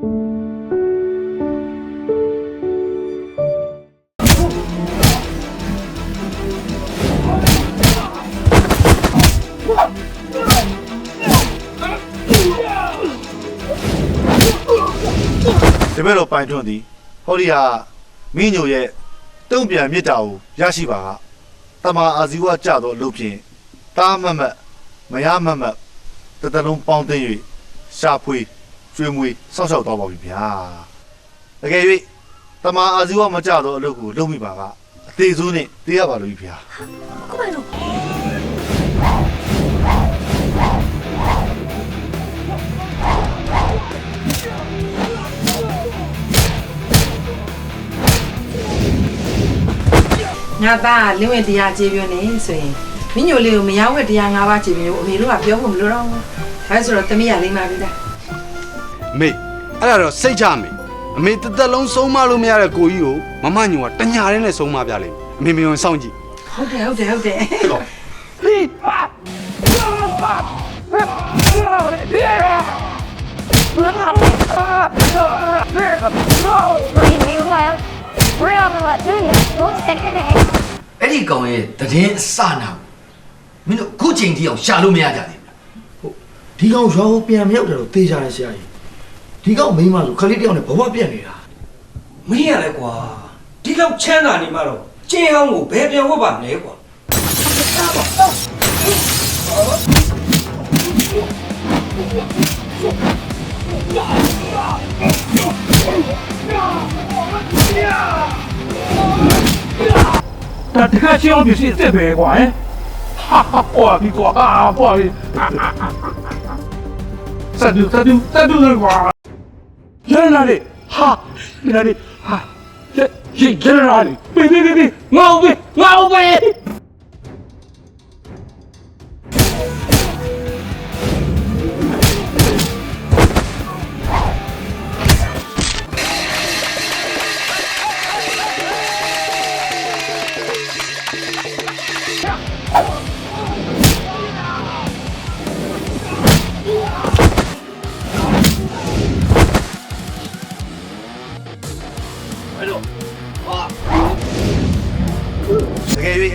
ဒီဘက်တော့ပိုင်ထွန်းသည်ဟောဒီဟာမင်းညိုရဲ့တုံ့ပြန်မြစ်တာကိုရရှိပါကတမအာဇီဝကြတော့လို့ဖြင့်တားမတ်မတ်မရမတ်မတ်တတလုံးပေါင်းသိမ့်၍ရှာဖွေ ကျွေးမွေးစောင့်ရှောက်တော့ပါပြီဗျာတကယ်၍တမအာဇီဝမကြတော့အလုပ်ကိုလုပ်မိပါကအသေးစိုးနဲ့တေးရပါလို့ဗျာကိုပိုင်တို့ငါသားလင်းဝင်တရားကြေးပြနေဆိုရင်မင်းညိုလေးကိုမရဝက်တရား၅ပါးကြေးပြလို့အမေတို့ကပြောဖို့မလိုတော့ဘူးဒါဆိုတော့တမီးကလိမ့်ပါပြီလား မေအဲ့ဒါတော့စိတ်ချမေအမေတစ်သက်လုံးဆုံးမလို့မရတဲ့ကိုကြီးကိုမမညိုကတညာရင်းနဲ့ဆုံးမပြလိမ့်မယ်အမေမေဝင်စောင့်ကြည့်ဟုတ်တယ်ဟုတ်တယ်ဟုတ်တယ်အဲ့ဒီကောင်ရဲ့တည်င်းအစနာမင်းတို့အခုချိန်ထိအောင်ရှာလို့မရကြသေးဘူးဒီကောင်ရွာကိုပြန်မရောက်တယ်တော့သေချာတယ်ဆရာကြီး ဒီကောင်မိန်းမဆိုခလေးတယောက်နဲ့ဘဝပြက်နေတာမင်းရလဲကွာဒီလောက်ချမ်းသာနေမှတော့ကျင်းအောင်ကိုဘယ်ပြန်ဝတ်ပါမလဲကွာဒါတခါချင်းအောင်ပြည့်စစ်ပဲကွာဟမ်ဟာဟာပွားပြီကွာဟာပွားပြီစတူစတူစတူကွာရဲလာ လေဟာရဲလာလေဟာရဲရဲလာလေဘေဘေဘေဘေ ငေါဘေငေါဘေတကယ်၍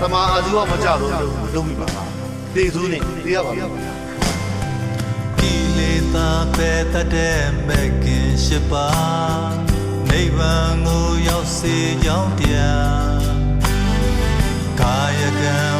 တမအာဇီဝမကြတော့အလုပ်ကိုလုပ်မိပါကအသေးစိုးနဲ့တေးရပါလို့ဗျာကိလေသာပဲတတ်တဲ့မကင်ရှိပါနိဗ္ဗာန်ကိုရောက်စေကြောင်းတရားကာယကံ